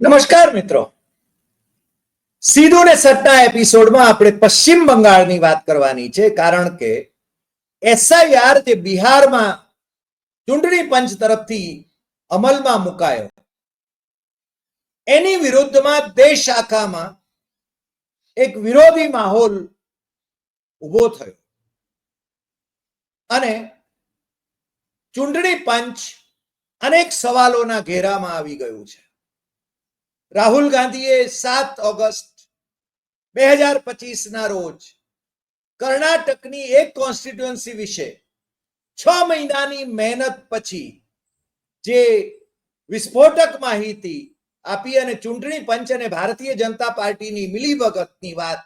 નમસ્કાર મિત્રો. સીધું ને સટના એપિસોડમાં આપણે પશ્ચિમ બંગાળની વાત કરવાની છે, કારણ કે એસઆઈઆર જે બિહારમાં ચૂંટણી પંચ તરફથી અમલમાં મુકાયો. એની વિરુદ્ધમાં દેશ આખામાં એક વિરોધી માહોલ ઊભો થયો. અને ચૂંટણી પંચ અનેક સવાલોના ઘેરામાં આવી ગયું છે. રાહુલ ગાંધીએ સાત ઓગસ્ટ બે હજાર પચીસ ના રોજ કર્ણાટકની એક કોન્સ્ટિટ્યુઅન્સી વિશે છ મહિનાની મહેનત પછી જે વિસ્ફોટક માહિતી આપી અને ચૂંટણી પંચ અને ભારતીય જનતા પાર્ટીની મિલીભગતની વાત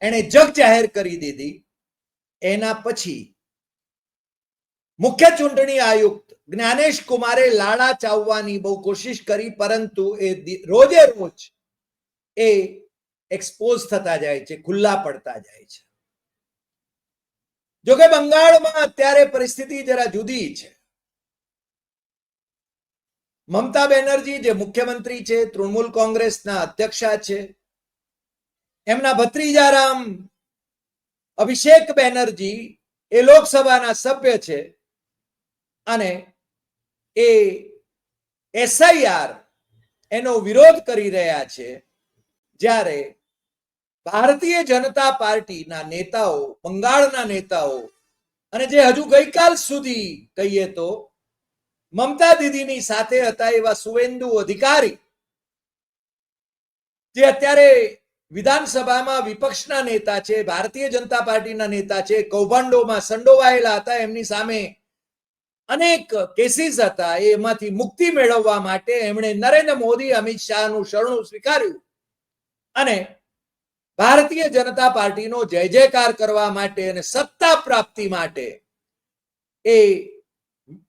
એણે જગ જાહેર કરી દીધી. એના પછી મુખ્ય ચૂંટણી આયુક્ત જ્ઞાનેશ કુમારે લાડા ચાવવાની બહુ કોશિશ કરી, પરંતુ એ રોજે રોજ એ એક્સપોઝ થતા જાય છે, ખુલ્લા પડતા જાય છે. જોકે બંગાળમાં અત્યારે પરિસ્થિતિ જરા જુદી છે. મમતા બેનર્જી જે મુખ્યમંત્રી છે, તૃણમૂલ કોંગ્રેસના અધ્યક્ષા છે, એમના ભત્રીજારામ અભિષેક બેનર્જી એ લોકસભાના સભ્ય છે અને એ એસઆઈઆર એનો વિરોધ કરી રહ્યા છે, જ્યારે ભારતીય જનતા પાર્ટીના નેતાઓ, બંગાળના નેતાઓ અને જે હજુ ગઈકાલ સુધી કહીએ તો મમતા દીદીની સાથે હતા એવા સુવેન્દુ અધિકારી, જે અત્યારે વિધાનસભામાં વિપક્ષના નેતા છે, ભારતીય જનતા પાર્ટીના નેતા છે, કૌભાંડોમાં સંડોવાયેલા હતા, એમની સામે અનેક કેસીસ હતા, એમાંથી મુક્તિ મેળવવા માટે એમણે નરેન્દ્ર મોદી, અમિત શાહનું શરણું સ્વીકાર્યું. અને ભારતીય જનતા પાર્ટીનો જય જયકાર કરવા માટે અને સત્તા પ્રાપ્તિ માટે એ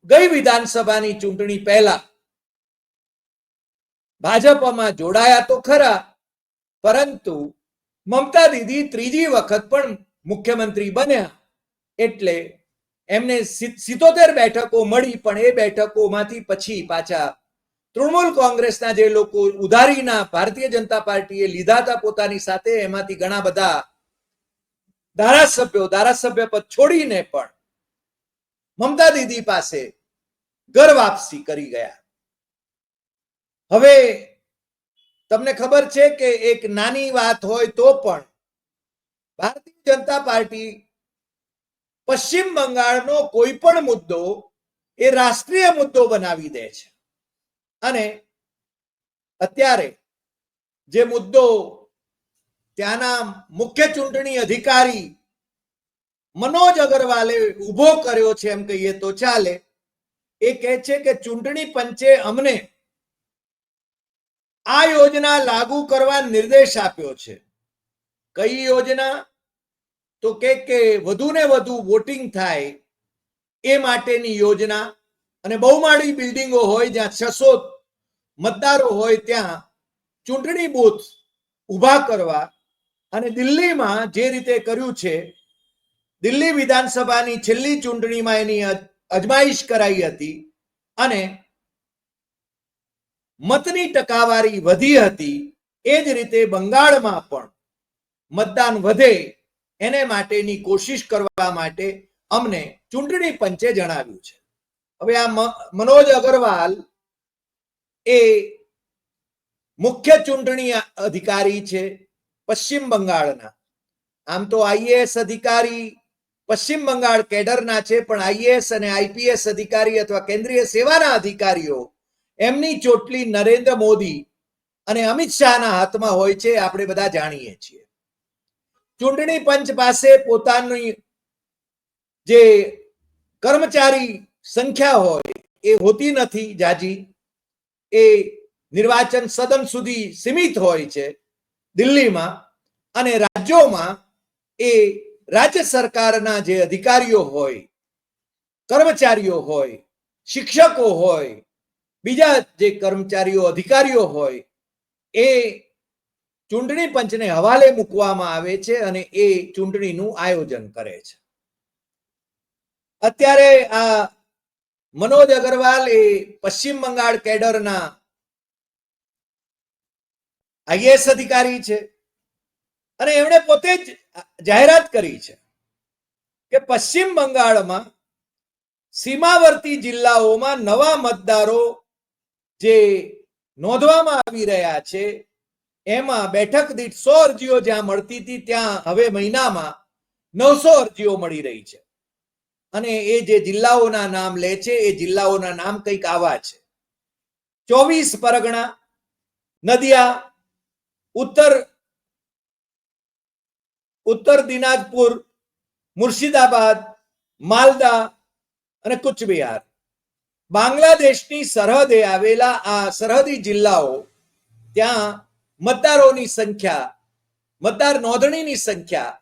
ગઈ વિધાનસભાની ચૂંટણી પહેલા ભાજપમાં જોડાયા તો ખરા, પરંતુ મમતા દીદી ત્રીજી વખત પણ મુખ્યમંત્રી બન્યા એટલે એમને સિત્તોતેર બેઠકો મળી, પણ એ બેઠકોમાંથી પછી પાછા તૃણમૂલ કોંગ્રેસના જે લોકો ઉધારીના ભારતીય જનતા પાર્ટીએ લીધા હતા પોતાની સાથે, એમાંથી ઘણા બધા ધારાસભ્યો, ધારાસભ્ય પદ છોડીને પણ મમતા દીદી પાસે ઘર વાપસી કરી ગયા. હવે તમને ખબર છે કે એક નાની વાત હોય તો પણ ભારતીય જનતા પાર્ટી પશ્ચિમ બંગાળનો કોઈ પણ મુદ્દો એ રાષ્ટ્રીય મુદ્દો બનાવી દે છે. અને અત્યારે જે મુદ્દો ત્યાંના મુખ્ય ચૂંટણી અધિકારી મનોજ અગરવાલે ઊભો કર્યો છે એમ કહીએ તો ચાલે. એ કહે છે કે ચૂંટણી પંચે અમને આ યોજના લાગુ કરવા નિર્દેશ આપ્યો છે. કઈ યોજના? તો કે કે વધુ ને વધુ વોટિંગ થાય એ માટેની યોજના અને બહુમાળી બિલ્ડિંગો હોય જ્યાં છસો મતદારો હોય ત્યાં ચૂંટણી બૂથ ઊભા કરવા અને દિલ્હીમાં જે રીતે કર્યું છે, દિલ્હી વિધાનસભાની છેલ્લી ચૂંટણીમાં એની અજમાઈશ કરાઈ હતી અને મતની ટકાવારી વધી હતી, એ જ રીતે બંગાળમાં પણ મતદાન વધે એને માટેની કોશિશ કરવા માટે અમને ચૂંટણી પંચે જણાવ્યું છે. હવે આ મનોજ અગરવાલ એ મુખ્ય ચૂંટણી અધિકારી છે પશ્ચિમ બંગાળના. આમ તો આઈએએસ અધિકારી પશ્ચિમ બંગાળ કેડરના છે, પણ આઈએએસ અને આઈપીએસ અધિકારી અથવા કેન્દ્રીય સેવાના અધિકારીઓ એમની ચોટલી નરેન્દ્ર મોદી અને અમિત શાહના હાથમાં હોય છે આપણે બધા જાણીએ છીએ. ચૂંટણી પંચ પાસે પોતાની જે કર્મચારી સંખ્યા હોય એ હોતી નથી જાજી. એ નિર્વાચન સદન સુધી સીમિત હોય છે દિલ્હીમાં અને રાજ્યોમાં એ રાજ્ય સરકારના જે અધિકારીઓ હોય, કર્મચારીઓ હોય, શિક્ષકો હોય, બીજા જે કર્મચારીઓ, અધિકારીઓ હોય, એ ચૂંટણી પંચને હવાલે મૂકવામાં આવે છે અને એ ચૂંટણીનું આયોજન કરે છે. અત્યારે આ મનોજ અગરવાલ એ પશ્ચિમ બંગાળ કેડરના આઈએએસ અધિકારી છે અને એમણે પોતે જ જાહેરાત કરી છે કે પશ્ચિમ બંગાળમાં સીમાવર્તી જિલ્લાઓમાં નવા મતદારો જે નોંધવામાં આવી રહ્યા છે એમાં બેઠક દીઠ સો અરજીઓ જ્યાં મળતી હતી, ત્યાં હવે મહિનામાં નવસો અરજીઓ મળી રહી છે. અને એ જે જિલ્લાઓના નામ લે છે, એ જિલ્લાઓના નામ કંઈક આવા છે. ચોવીસ પરગણા, નદિયા, ઉત્તર ઉત્તર દિનાજપુર, મુર્શિદાબાદ, માલદા અને કુચબિહાર. બાંગ્લાદેશની સરહદે આવેલા આ સરહદી જિલ્લાઓ, ત્યાં મતદારોની સંખ્યા, મતદાર નોંધણીની સંખ્યા,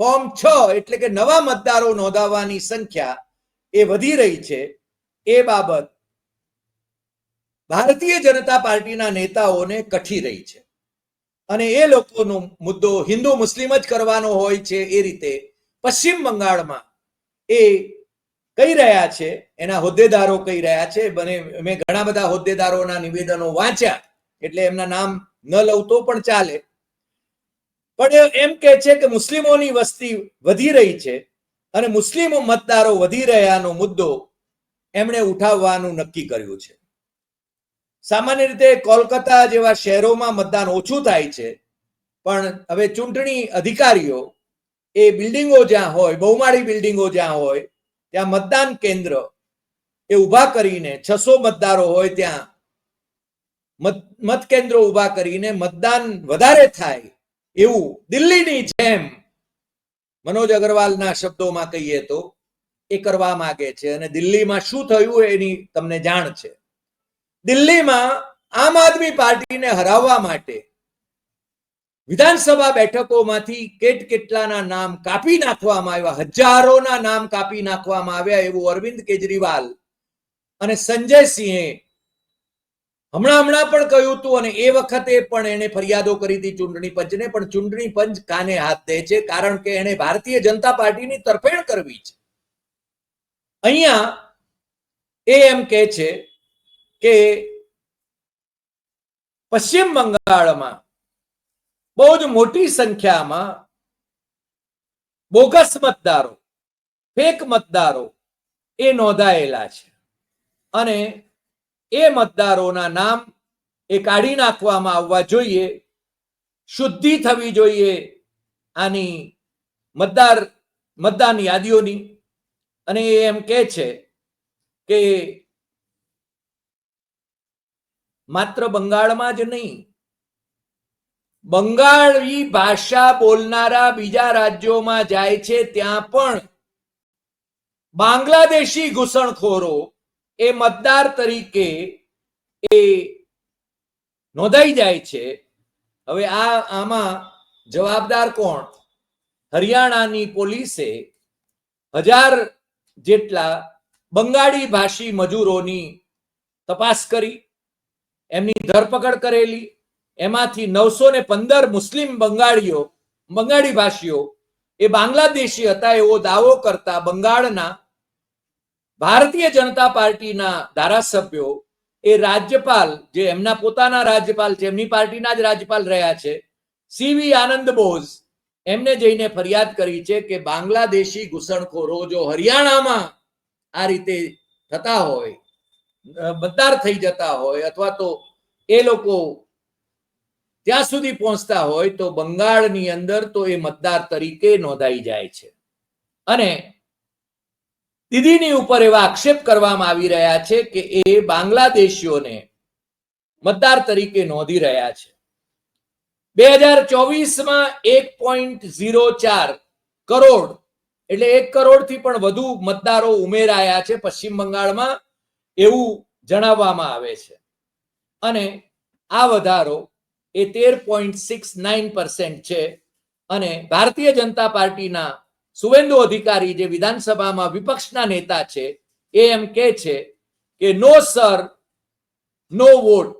ફોર્મ છ એટલે કે નવા મતદારો નોંધાવવાની સંખ્યા એ વધી રહી છે. એ બાબત ભારતીય જનતા પાર્ટીના નેતાઓને કઠી રહી છે. અને એ લોકોનો મુદ્દો હિન્દુ મુસ્લિમ જ કરવાનો હોય છે એ રીતે પશ્ચિમ બંગાળમાં એ કહી રહ્યા છે, એના હોદ્દેદારો કહી રહ્યા છે, બને, મેં ઘણા બધા હોદ્દેદારોના નિવેદનો વાંચ્યા, એટલે એમના નામ ન લઉં તો પણ ચાલે. પણ એમ કે છે કે મુસ્લિમોની વસ્તી વધી રહી છે અને મુસ્લિમ મતદારો વધી રહ્યાનો મુદ્દો એમણે ઉઠાવવાનું નક્કી કર્યું છે. સામાન્ય રીતે કોલકાતા જેવા શહેરોમાં મતદાન ઓછું થાય છે, પણ હવે ચૂંટણી અધિકારીઓ એ બિલ્ડિંગો જ્યાં હોય, બહુમાળી બિલ્ડિંગો જ્યાં હોય, ત્યાં મતદાન કેન્દ્ર એ ઊભા કરીને છસો મતદારો હોય ત્યાં મત કેન્દ્રો ઊભા કરીને મતદાન વધારે થાય એવું દિલ્હીની જેમ મનોજ અગ્રવાલના શબ્દોમાં કહીએ તો, એ કરવા માંગે છે અને દિલ્હીમાં શું થયું એની તમને જાણ છે. દિલ્હીમાં આમ આદમી પાર્ટીને હરાવવા માટે વિધાનસભા બેઠકોમાંથી કેટ કેટલાના નામ કાપી નાખવામાં આવ્યા, હજારોના નામ કાપી નાખવામાં આવ્યા એવું અરવિંદ કેજરીવાલ અને સંજય સિંહે હમણાં હમણાં પણ કહ્યું હતું અને એ વખતે પણ એને ફરિયાદો કરી હતી ચૂંટણી પંચને, પણ ચૂંટણી પંચ કાને હાથ દે છે? કારણ કે એને ભારતીય જનતા પાર્ટીની તરફેણ કરવી છે. અહીંયા એ એમ કે છે કે પશ્ચિમ બંગાળમાં બહુ જ મોટી સંખ્યામાં બોગસ મતદારો, ફેક મતદારો એ નોંધાયેલા છે. અને એ મતદારોના નામ એ કાઢી નાખવામાં આવવા જોઈએ, શુદ્ધિ થવી જોઈએ આની મતદાર મતદાન યાદીઓની. અને એ એમ કહે છે કે માત્ર બંગાળમાં જ નહીં, બંગાળી ભાષા બોલનારા બીજા રાજ્યોમાં જાય છે ત્યાં પણ બાંગ્લાદેશી ઘૂસણખોરો એ મતદાર તરીકે એ નોંધાઈ જાય છે. હવે આ આમાં જવાબદાર કોણ? હરિયાણાની પોલીસે હજાર જેટલા બંગાળી ભાષી મજૂરોની તપાસ કરી, એમની ધરપકડ કરેલી, એમાંથી નવસો ને પંદર મુસ્લિમ બંગાળીઓ, બંગાળી ભાષીઓ એ બાંગ્લાદેશી હતા, એવો દાવો કરતા બંગાળના ભારતીય જનતા પાર્ટીના ધારાસભ્યો એ રાજ્યપાલ જે એમના પોતાના રાજ્યપાલ છે, એમની પાર્ટીના જ રાજ્યપાલ રહ્યા છે, સીવી આનંદ બોઝ એમને જઈને ફરિયાદ કરી છે કે બાંગ્લાદેશી ઘૂસણખોરો જો હરિયાણામાં આ રીતે થતા હોય મતદાર થઈ જતા હોય અથવા તો એ લોકો ત્યાં સુધી પહોંચતા હોય તો બંગાળની અંદર તો એ મતદાર તરીકે નોંધાઈ જાય છે. અને દીદીની ઉપર એવા આક્ષેપ કરવામાં આવી રહ્યા છે કે એ બાંગ્લાદેશીઓને મતદાર તરીકે નોંધી રહ્યા છે. બે હજાર ચોવીસમાં એક પોઈન્ટ ઝીરો ચાર કરોડ, એટલે એક કરોડથી પણ વધુ મતદારો ઉમેરાયા છે પશ્ચિમ બંગાળમાં એવું જણાવવામાં આવે છે. અને આ વધારો એ તેર પોઈન્ટ સિક્સ નાઇન છે અને ભારતીય જનતા પાર્ટીના સુવેન્દુ અધિકારી જે વિધાનસભામાં વિપક્ષના નેતા છે, એ એમ કે છે કે નો, સર, નો વોટ.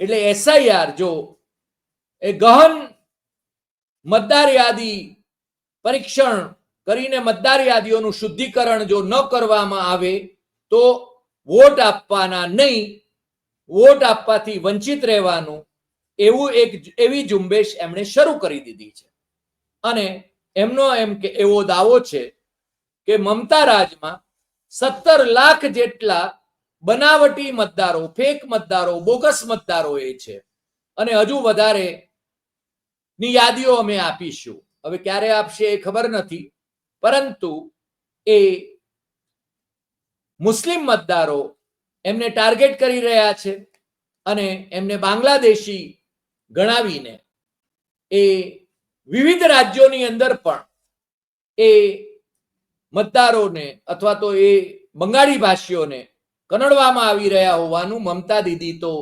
એટલે એસઆઈઆર જો એ ગહન મતદાર યાદી પરીક્ષણ કરીને મતદાર યાદીઓનું શુદ્ધિકરણ જો ન કરવામાં આવે, તો વોટ આપવાના નહીં, વોટ આપવાથી વંચિત રહેવાનું એવું એક એવી ઝુંબેશ એમણે શરૂ કરી દીધી છે. અને એમનો એમ કે, એવો દાવો છે કે મમતા રાજમાં સત્તર લાખ જેટલા બનાવટી મતદારો, ફેક મતદારો, બોગસ મતદારો એ છે. અને હજુ વધારે ની યાદીઓ અમે આપીશું. હવે ક્યારે આપશે એ ખબર નથી. પરંતુ એ મુસ્લિમ મતદારો એમને ટાર્ગેટ કરી રહ્યા છે અને એમને બાંગ્લાદેશી ગણાવીને એ વિવિધ રાજ્યોની અંદર પણ એ મતદારોને અથવા તો એ બંગાળી ભાષીઓને કનડવામાં આવી રહ્યા હોવાનું મમતા દીદી તો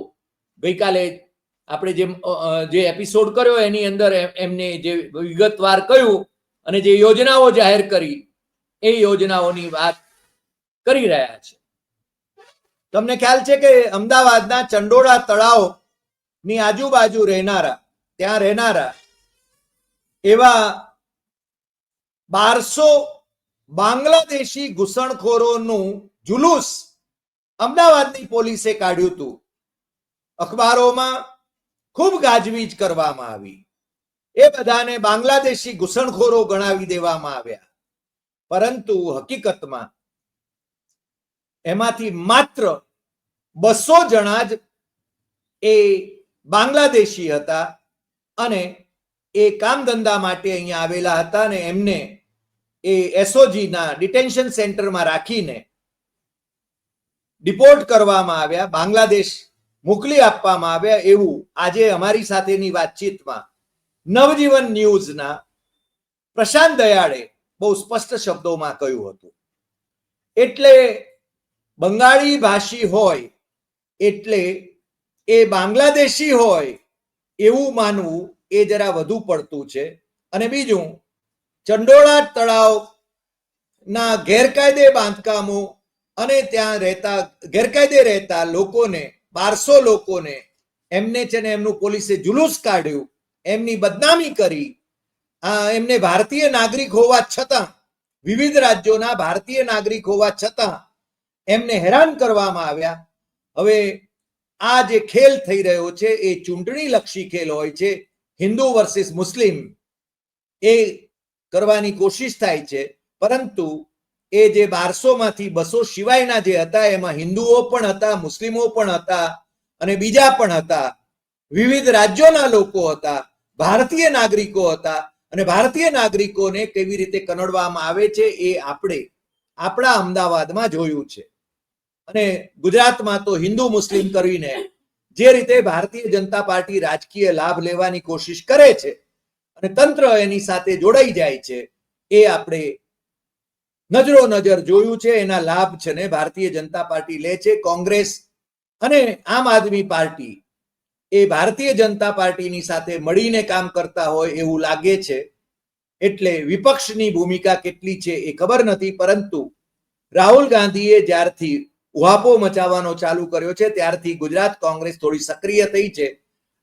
ગઈકાલે આપણે જે જે એપિસોડ કર્યો એની અંદર એમને જે વિગતવાર કહ્યું અને જે યોજનાઓ જાહેર કરી, એ યોજનાઓની વાત કરી રહ્યા છે. તમને ખ્યાલ છે કે અમદાવાદના ચંડોળા તળાવની આજુબાજુ રહેનારા, ત્યાં રહેનારા એવા બારસો બાંગ્લાદેશી ઘૂસણખોરોનું જુલુસ અમદાવાદની પોલીસે કાઢ્યું હતું. અખબારોમાં ખૂબ ગાજવીજ કરવામાં આવી. એ બધાને બાંગ્લાદેશી ઘૂસણખોરો ગણાવી દેવામાં આવ્યા. પરંતુ હકીકતમાં એમાંથી માત્ર બસો જણા જ એ બાંગ્લાદેશી હતા અને એ કામ ધંધા માટે અહીંયા આવેલા હતા અને એમને એ એસઓજીના ડિટેન્શન સેન્ટરમાં રાખીને ડિપોર્ટ કરવામાં આવ્યા, બાંગ્લાદેશ મોકલી આપવામાં આવ્યા એવું આજે અમારી સાથેની વાતચીતમાં નવજીવન ન્યૂઝના પ્રશાંત દયાળે બહુ સ્પષ્ટ શબ્દોમાં કહ્યું હતું. એટલે બંગાળી ભાષી હોય, એટલે એ બાંગ્લાદેશી હોય એવું માનવું એ જરા વધુ પડતું છે. અને બીજું, ચંડોળા તળાવ ના ગેરકાયદે બાંધકામો અને ત્યાં રહેતા, ગેરકાયદે રહેતા લોકોને, બારસો લોકોને એમને છે ને એમનું પોલીસે જુલુસ કાઢ્યું. એમની બદનામી કરી. એમને ભારતીય નાગરિક હોવા છતાં, વિવિધ રાજ્યોના ભારતીય નાગરિક હોવા છતાં એમને હેરાન કરવામાં આવ્યા. હવે આ જે ખેલ થઈ રહ્યો છે, એ ચૂંટણી લક્ષી ખેલ હોય છે. હિન્દુ વર્સિસ મુસ્લિમ એ કરવાની કોશિશ થાય છે, પરંતુ એ જે બારસો માંથી બસો સિવાયના જે હતા, એમાં હિન્દુઓ પણ હતા, મુસ્લિમો પણ હતા અને બીજા પણ હતા. વિવિધ રાજ્યોના લોકો હતા, ભારતીય નાગરિકો હતા અને ભારતીય નાગરિકોને કેવી રીતે કનડવામાં આવે છે એ આપણે આપણા અમદાવાદમાં જોયું છે. અને ગુજરાતમાં તો હિન્દુ મુસ્લિમ કરીને જે રીતે ભારતીય જનતા પાર્ટી રાજકીય લાભ લેવાની કોશિશ કરે છે અને તંત્ર એની સાથે જોડાઈ જાય છે, એ આપણે નજરો નજર જોયું છે. એના લાભ છે ને ભારતીય જનતા પાર્ટી લે છે. કોંગ્રેસ અને આમ આદમી પાર્ટી એ ભારતીય જનતા પાર્ટીની સાથે મળીને કામ કરતા હોય એવું લાગે છે. એટલે વિપક્ષની ભૂમિકા કેટલી છે એ ખબર નથી, પરંતુ રાહુલ ગાંધીએ જ્યારથી ઉહાપો મચાવવાનો ચાલુ કર્યો છે. ત્યારથી ગુજરાત કોંગ્રેસ થોડી સક્રિય થઈ છે.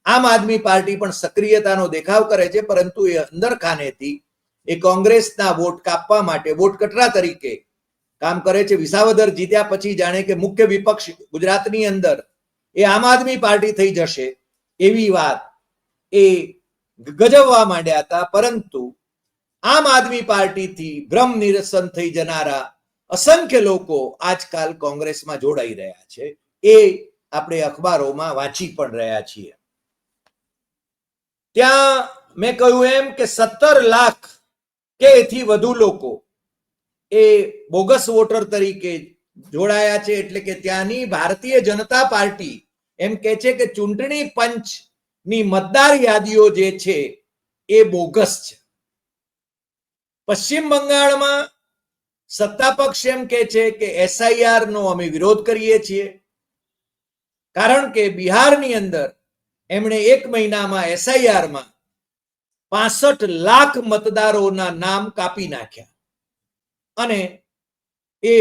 આમ આદમી પાર્ટી પણ સક્રિયતાનો દેખાવ કરે છે, પરંતુ એ અંદર ખાનેથી એ કોંગ્રેસના વોટ કાપવા માટે, વોટ કટરા તરીકે કામ કરે છે. વિસાવદર જીત્યા પછી જાણે કે મુખ્ય વિપક્ષ ગુજરાતની અંદર એ આમ આદમી પાર્ટી થઈ જશે એવી વાત એ ગજવવા માંડ્યા હતા. પરંતુ આમ આદમી પાર્ટીથી ભ્રમ નિરસન થઈ જનારા અસંખ્ય લોકો આજકાલ કોંગ્રેસમાં જોડાઈ રહ્યા છે. એ આપણે અખબારોમાં વાંચી પણ રહ્યા છીએ. ત્યાં મેં કહ્યું એમ કે સત્તર લાખ કે એથી વધુ લોકો એ બોગસ વોટર તરીકે જોડાયા છે એટલે કે ત્યાંની ભારતીય જનતા પાર્ટી એમ કે છે કે ચૂંટણી પંચની મતદાર યાદીઓ જે છે એ બોગસ છે. પશ્ચિમ બંગાળમાં સત્તા પક્ષ એમ કે છે કે એસઆઈઆર નો અમે વિરોધ કરીએ છીએ. કારણ કે બિહારની અંદર એમણે એક મહિનામાં એસઆઈઆરમાં પાસઠ લાખ મતદારોના નામ કાપી નાખ્યા. અને એ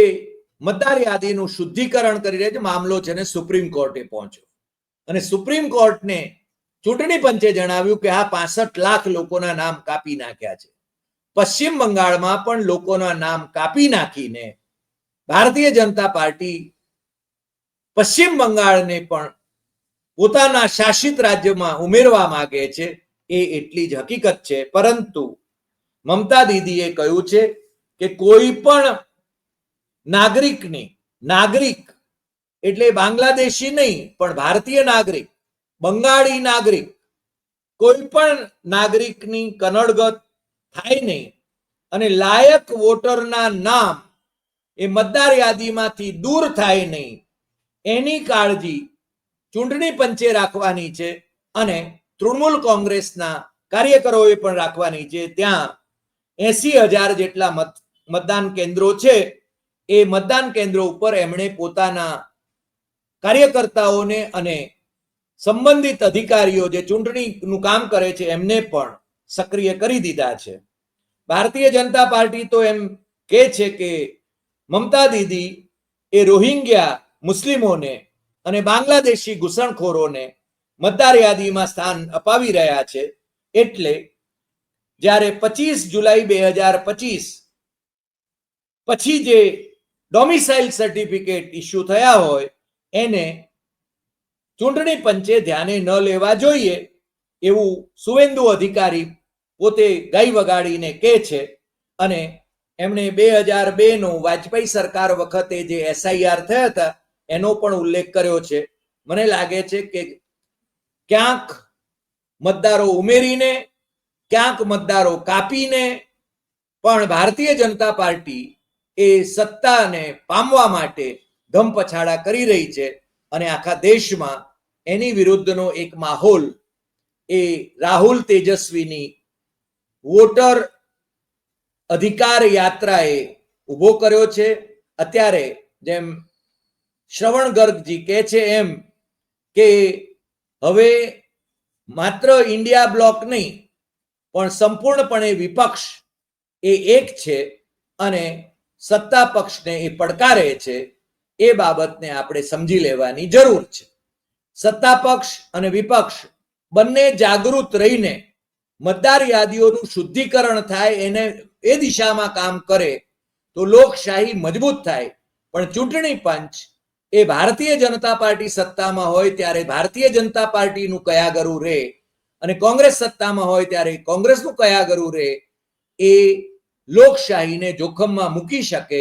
મતદાર યાદીનું શુદ્ધિકરણ કરી રહ્યા છે. મામલો છે ને સુપ્રીમ કોર્ટે પહોંચ્યો. અને સુપ્રીમ કોર્ટને ચૂંટણી પંચે જણાવ્યું કે આ પાસઠ લાખ લોકોના નામ કાપી નાખ્યા છે. પશ્ચિમ બંગાળમાં પણ લોકોના નામ કાપી નાખીને ભારતીય જનતા પાર્ટી પશ્ચિમ બંગાળને પણ પોતાના શાસિત રાજ્યમાં ઉમેરવા માંગે છે, એ એટલી જ હકીકત છે. પરંતુ મમતા દીદીએ કહ્યું છે કે કોઈ પણ નાગરિકની, નાગરિક એટલે બાંગ્લાદેશી નહીં, પણ ભારતીય નાગરિક, બંગાળી નાગરિક, કોઈ પણ નાગરિકની કનડગત થાય નહીં. અને લાયક વોટરના નામ એ મતદાર યાદીમાંથી દૂર થાય નહીં. એની કાળજી ચૂંટણી પંચે રાખવાની છે અને તૃણમૂલ કોંગ્રેસના કાર્યકરોએ પણ રાખવાની છે. ત્યાં એસી હજાર જેટલા મત, મતદાન કેન્દ્રો છે. એ મતદાન કેન્દ્રો ઉપર એમણે પોતાના કાર્યકર્તાઓને અને સંબંધિત અધિકારીઓ જે ચૂંટણીનું કામ કરે છે એમને પણ સક્રિય કરી દીધા છે. ભારતીય જનતા પાર્ટી તો એમ કે છે કે મમતા દીદી એ રોહિંગ્યા મુસ્લિમોને અને બાંગ્લાદેશી ઘૂસણખોરોને મતદાર યાદીમાં સ્થાન અપાવી રહ્યા છે. એટલે જ્યારે પચીસ જુલાઈ બે હજાર પચીસ પછી જે ડોમિસાઇલ સર્ટિફિકેટ ઇસ્યુ થયા હોય, એને ચૂંટણી પંચે ધ્યાને ન લેવા જોઈએ. એવું સુવેન્દુ અધિકારી પોતે ગાઈ વગાડીને કહે છે અને એમણે બે હજાર બે નો વાજપેયી સરકાર વખતે જે એસઆઈઆર થયા હતા, એનો પણ ઉલ્લેખ કર્યો છે. મને લાગે છે કે ક્યાંક મતદારો ઉમેરીને, ક્યાંક મતદારો કાપીને, પણ ભારતીય જનતા પાર્ટી એ સત્તાને પામવા માટે ધમપછાડા કરી રહી છે અને આખા દેશમાં એની વિરુદ્ધનો એક માહોલ એ રાહુલ તેજસ્વીની વોટર અધિકાર યાત્રાએ ઊભો કર્યો છે. અત્યારે જેમ શ્રવણ ગર્ગજી કહે છે એમ કે હવે માત્ર ઇન્ડિયા બ્લોક નહીં, પણ સંપૂર્ણપણે વિપક્ષ એ એક છે અને સત્તા પક્ષને એ પડકારે છે. એ બાબતને આપણે સમજી લેવાની જરૂર છે. સત્તા પક્ષ અને વિપક્ષ બંને જાગૃત રહીને મતદાર યાદીઓનું શુદ્ધિકરણ થાય, એને એ દિશામાં કામ કરે, તો લોકશાહી મજબૂત થાય. પણ ચૂંટણી પંચ એ ભારતીય જનતા પાર્ટી સત્તામાં હોય ત્યારે ભારતીય જનતા પાર્ટીનું કયાગરું રે અને કોંગ્રેસ સત્તામાં હોય ત્યારે કોંગ્રેસનું કયા ગરું રે, એ લોકશાહીને જોખમમાં મૂકી શકે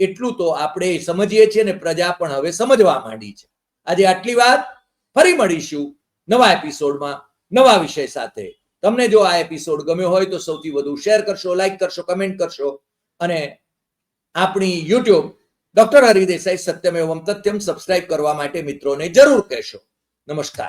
એટલું તો આપણે સમજીએ છીએ ને પ્રજા પણ હવે સમજવા માંડી છે. આજે આટલી વાત, ફરી મળીશું. નવા એપિસોડમાં નવા વિષય સાથે. તમને જો આ એપિસોડ ગમ્યો હોય તો સૌથી વધુ શેર કરશો લાઈક કરશો કમેન્ટ કરશો. અને આપણી YouTube doctor Haridesai Satyamevam Tathyam subscribe કરવા માટે મિત્રોને જરૂર કહેશો. નમસ્કાર.